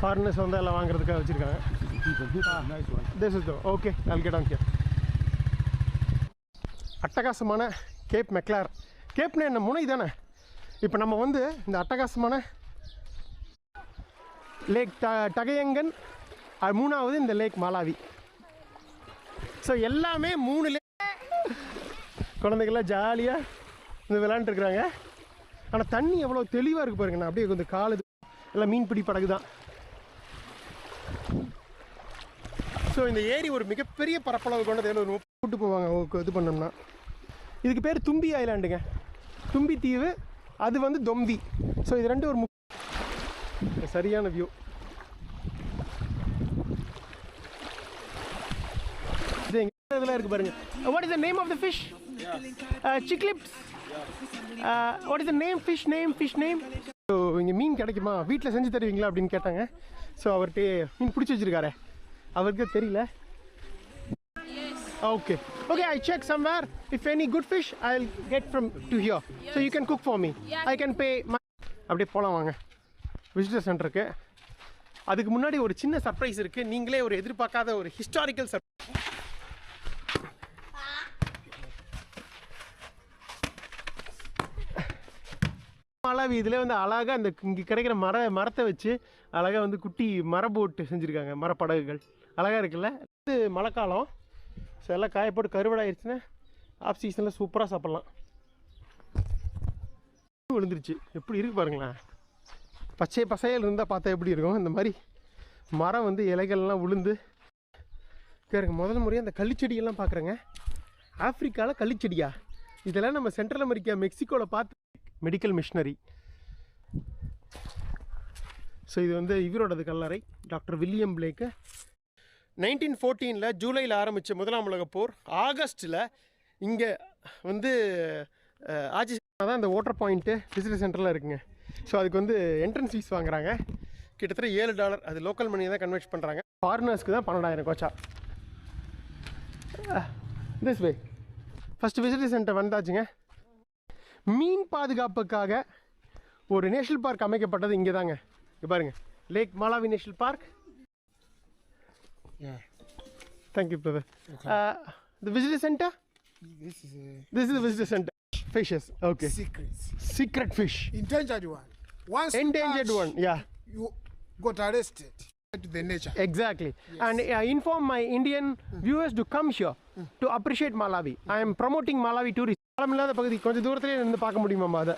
Foreigners வந்து எல்லாம் வாங்குறதுக்காக வச்சுருக்காங்க. This is okay all get on Cape அட்டகாசமான கேப் மெக்லார் கேப்னு என்ன? முனை தானே? இப்போ நம்ம வந்து இந்த அட்டகாசமான லேக் ட டகையங்கன் அது மூணாவது இந்த லேக் மாலாவி ஸோ எல்லாமே மூணு லேக் குழந்தைகள்லாம் ஜாலியாக இந்த விளாண்டுருக்குறாங்க ஆனால் தண்ணி எவ்வளோ தெளிவாக இருக்குது பாருங்கண்ணா அப்படியே கொஞ்சம் காலு எல்லாம் மீன்பிடி படகு தான் ஸோ இந்த ஏரி ஒரு மிகப்பெரிய பரப்பளவு கொண்டது எவ்வளோ ஒரு கூட்டு போவாங்க. இது பண்ணோம்னா. இதுக்கு பேர் தும்பி ஐலாண்டுங்க. தும்பி தீவு அது வந்து தொம்பி. ஸோ இது ரெண்டு ஒரு முக் சரியான வியூ இது எங்க இதெல்லாம் இருக்கு பாருங்க. What is the name of the fish cichlids what is the name fish name fish name so இங்கே மீன் கிடைக்குமா? வீட்டில் செஞ்சு தருவீங்களா? அப்படின்னு கேட்டாங்க. ஸோ அவர்கிட்ட மீன் பிடிச்சி வச்சிருக்காரு. அவருக்கு தெரியல. Okay okay I check somewhere if any good fish I get from to here so you can cook for me I can pay அப்படியே போகலாம் வாங்க. விசிட்டர் சென்டருக்கு அதுக்கு முன்னாடி ஒரு சின்ன சர்ப்ரைஸ் இருக்குது நீங்களே ஒரு எதிர்பார்க்காத ஒரு ஹிஸ்டாரிக்கல் சர்ப்ரைஸ் மாலாவி இதில் வந்து அழகாக அந்த இங்கே கிடைக்கிற மர மரத்தை வச்சு அழகாக வந்து குட்டி மரபோட்டு செஞ்சுருக்காங்க மரப்படகுகள். அழகாக இருக்குல்ல? இது மழைக்காலம். ஸோ எல்லாம் காயப்போட்டு கருவடாயிருச்சுன்னா ஆஃப் சீசனில் சூப்பராக சாப்பிட்லாம். விழுந்துருச்சு. எப்படி இருக்கு பாருங்களேன். பச்சை பசையல் இருந்தால் பார்த்தா எப்படி இருக்கும்? இந்த மாதிரி மரம் வந்து இலைகள்லாம் விழுந்து கேருங்க முதல் முறையாக அந்த கள்ளிச்செடியெல்லாம் பார்க்குறேங்க ஆஃப்ரிக்காவில் கள்ளிச்செடியா? இதெல்லாம் நம்ம சென்ட்ரல் அமெரிக்கா மெக்சிகோவில் பார்த்து மெடிக்கல் மிஷினரி. ஸோ இது வந்து இவரோடது கல்லறை டாக்டர் வில்லியம் பிளேக்கு. நைன்டீன் ஃபோர்டீனில் ஜூலையில் ஆரம்பித்த முதலாம் உலக போர் ஆகஸ்ட்டில் இங்கே வந்து ஆட்சி தான் இந்த வாட்டர் பாயிண்ட்டு விசிட்டர் சென்டரில் இருக்குங்க. ஸோ அதுக்கு வந்து என்ட்ரன்ஸ் ஃபீஸ் வாங்குறாங்க. கிட்டத்தட்ட ஏழு டாலர் அது லோக்கல் மணியை தான் கன்வெர்ட் பண்ணுறாங்க ஃபாரினர்ஸ்க்கு தான் பன்னெண்டாயிரம் கோச்சா. This way first visitor center வந்தாச்சுங்க. மீன் பாதுகாப்புக்காக ஒரு நேஷனல் பார்க் அமைக்கப்பட்டது இங்கே தாங்க இங்கே பாருங்க. Lake Malawi National Park Yeah. Thank you brother the visitor center This is a this is visitor center fishes okay secret. Secret fish Endangered one. Once you endangered catch, one yeah you got arrested to the nature. exactly and uh, inform my indian viewers to come here to appreciate malawi i am promoting malawi tourism காலம் இல்லாத பகுதி கொஞ்சம் தூரத்துலேயே இருந்து பார்க்க முடியுமாம்மா அதை